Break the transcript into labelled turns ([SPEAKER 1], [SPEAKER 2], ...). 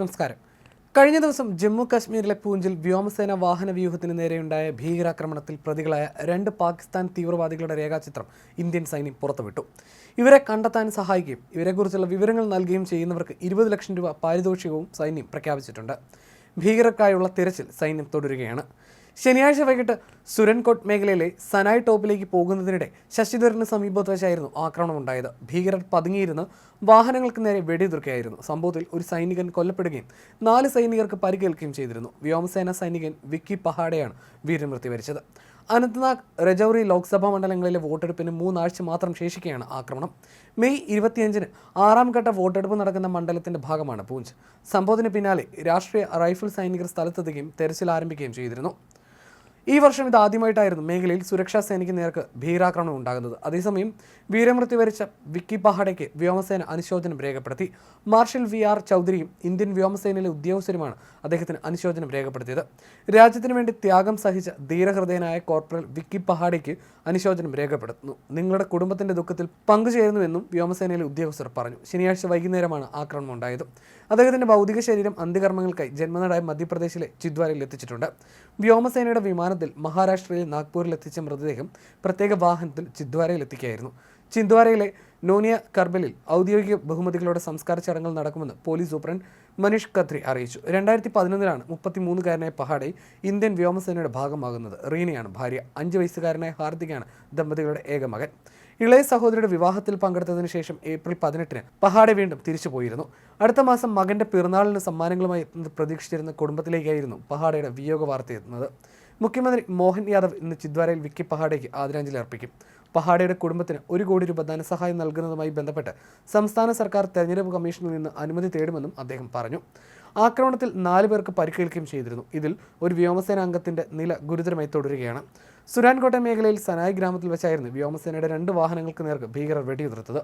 [SPEAKER 1] നമസ്കാരം. കഴിഞ്ഞ ദിവസം ജമ്മു കാശ്മീരിലെ പൂഞ്ചിൽ വ്യോമസേന വാഹന വ്യൂഹത്തിന് നേരെയുണ്ടായ ഭീകരാക്രമണത്തിൽ പ്രതികളായ രണ്ട് പാകിസ്ഥാൻ തീവ്രവാദികളുടെ രേഖാചിത്രം ഇന്ത്യൻ സൈന്യം പുറത്തുവിട്ടു. ഇവരെ കണ്ടെത്താൻ സഹായിക്കുകയും ഇവരെക്കുറിച്ചുള്ള വിവരങ്ങൾ നൽകുകയും ചെയ്യുന്നവർക്ക് ഇരുപത് ലക്ഷം രൂപ പാരിതോഷികവും സൈന്യം പ്രഖ്യാപിച്ചിട്ടുണ്ട്. ഭീകരർക്കായുള്ള തിരച്ചിൽ സൈന്യം തുടരുകയാണ്. ശനിയാഴ്ച വൈകിട്ട് സുരൻകോട്ട് മേഖലയിലെ സനായ് ടോപ്പിലേക്ക് പോകുന്നതിനിടെ ശശിധറിന് സമീപത്ത് വെച്ചായിരുന്നു ആക്രമണമുണ്ടായത്. ഭീകരർ പതുങ്ങിയിരുന്ന് വാഹനങ്ങൾക്ക് നേരെ വെടിയുതിർക്കുകയായിരുന്നു. സംഭവത്തിൽ ഒരു സൈനികൻ കൊല്ലപ്പെടുകയും നാല് സൈനികർക്ക് പരിക്കേൽക്കുകയും ചെയ്തിരുന്നു. വ്യോമസേന സൈനികൻ വിക്കി പഹാഡയാണ് വീരമൃത്യു വരിച്ചത്. അനന്ത്നാഗ് രജൌറി ലോക്സഭാ മണ്ഡലങ്ങളിലെ വോട്ടെടുപ്പിന് മൂന്നാഴ്ച മാത്രം ശേഷിക്കുകയാണ് ആക്രമണം. മെയ് ഇരുപത്തിയഞ്ചിന് ആറാം ഘട്ട വോട്ടെടുപ്പ് നടക്കുന്ന മണ്ഡലത്തിന്റെ ഭാഗമാണ് പൂഞ്ച്. സംഭവത്തിന് പിന്നാലെ രാഷ്ട്രീയ റൈഫിൾ സൈനികർ സ്ഥലത്തെത്തുകയും തെരച്ചിൽ ആരംഭിക്കുകയും ചെയ്തിരുന്നു. ഈ വർഷം ഇത് ആദ്യമായിട്ടായിരുന്നു മേഖലയിൽ സുരക്ഷാ സേനയ്ക്ക് നേർക്ക് ഭീരാക്രമണം ഉണ്ടാകുന്നത്. അതേസമയം വീരമൃത്യു വരിച്ച വിക്കി പഹാഡയ്ക്ക് വ്യോമസേന അനുശോചനം രേഖപ്പെടുത്തി. മാർഷൽ വി ആർ ചൗധരിയും ഇന്ത്യൻ വ്യോമസേനയിലെ ഉദ്യോഗസ്ഥരുമാണ് അദ്ദേഹത്തിന് അനുശോചനം രേഖപ്പെടുത്തിയത്. രാജ്യത്തിന് വേണ്ടി ത്യാഗം സഹിച്ച ധീരഹൃദയനായ കോർപ്പറൽ വിക്കി പഹാഡയ്ക്ക് അനുശോചനം രേഖപ്പെടുത്തുന്നു. നിങ്ങളുടെ കുടുംബത്തിന്റെ ദുഃഖത്തിൽ പങ്കുചേരുന്നുവെന്നും വ്യോമസേനയിലെ ഉദ്യോഗസ്ഥർ പറഞ്ഞു. ശനിയാഴ്ച വൈകുന്നേരമാണ് ആക്രമണം ഉണ്ടായത്. അദ്ദേഹത്തിന്റെ ഭൗതിക ശരീരം അന്ത്യകർമ്മങ്ങൾക്കായി ജന്മനാടായ മധ്യപ്രദേശിലെ ചിദ്വാരയിൽ എത്തിച്ചിട്ടുണ്ട്. വ്യോമസേനയുടെ വിമാനത്തിൽ മഹാരാഷ്ട്രയിലെ നാഗ്പൂരിൽ എത്തിച്ച മൃതദേഹം പ്രത്യേക വാഹനത്തിൽ ചിദ്വാരയിൽ എത്തിക്കുകയായിരുന്നു. ചിന്ദ്വാരയിലെ നോനിയ കർബലിൽ ഔദ്യോഗിക ബഹുമതികളോടെ സംസ്കാര ചടങ്ങുകൾ നടക്കുമെന്ന് പോലീസ് സൂപ്രണ്ട് മനീഷ് ഖത്രി അറിയിച്ചു. രണ്ടായിരത്തി പതിനൊന്നിലാണ് മുപ്പത്തിമൂന്നുകാരനായ പഹാഡെ ഇന്ത്യൻ വ്യോമസേനയുടെ ഭാഗമാകുന്നത്. റീനയാണ് ഭാര്യ. അഞ്ച് വയസ്സുകാരനായ ഹാർദികാണ് ദമ്പതികളുടെ ഏക മകൻ. ഇളയ സഹോദരിയുടെ വിവാഹത്തിൽ പങ്കെടുത്തതിന് ശേഷം ഏപ്രിൽ പതിനെട്ടിന് പഹാഡെ വീണ്ടും തിരിച്ചു പോയിരുന്നു. അടുത്ത മാസം മകന്റെ പിറന്നാളിന് സമ്മാനങ്ങളുമായി പ്രതീക്ഷിച്ചിരുന്ന കുടുംബത്തിലേക്കായിരുന്നു പഹാഡയുടെ വിയോഗ വാർത്ത എത്തുന്നത്. മുഖ്യമന്ത്രി മോഹൻ യാദവ് ഇന്ന് ചിദ്വാരയിൽ വിക്കി പഹാഡയ്ക്ക് ആദരാഞ്ജലി അർപ്പിക്കും. പഹാഡയുടെ കുടുംബത്തിന് ഒരു കോടി രൂപ ധനസഹായം നൽകുന്നതുമായി ബന്ധപ്പെട്ട് സംസ്ഥാന സർക്കാർ തെരഞ്ഞെടുപ്പ് കമ്മീഷനിൽ നിന്ന് അനുമതി തേടുമെന്നും അദ്ദേഹം പറഞ്ഞു. ആക്രമണത്തിൽ നാല് പേർക്ക് പരിക്കേൽക്കുകയും ചെയ്തിരുന്നു. ഇതിൽ ഒരു വ്യോമസേന അംഗത്തിന്റെ നില ഗുരുതരമായി തുടരുകയാണ്. സുരാൻകോട്ട മേഖലയിൽ സനായ് ഗ്രാമത്തിൽ വെച്ചായിരുന്നു വ്യോമസേനയുടെ രണ്ട് വാഹനങ്ങൾക്ക് നേർക്ക് ഭീകരർ വെടിയുതിർത്തത്.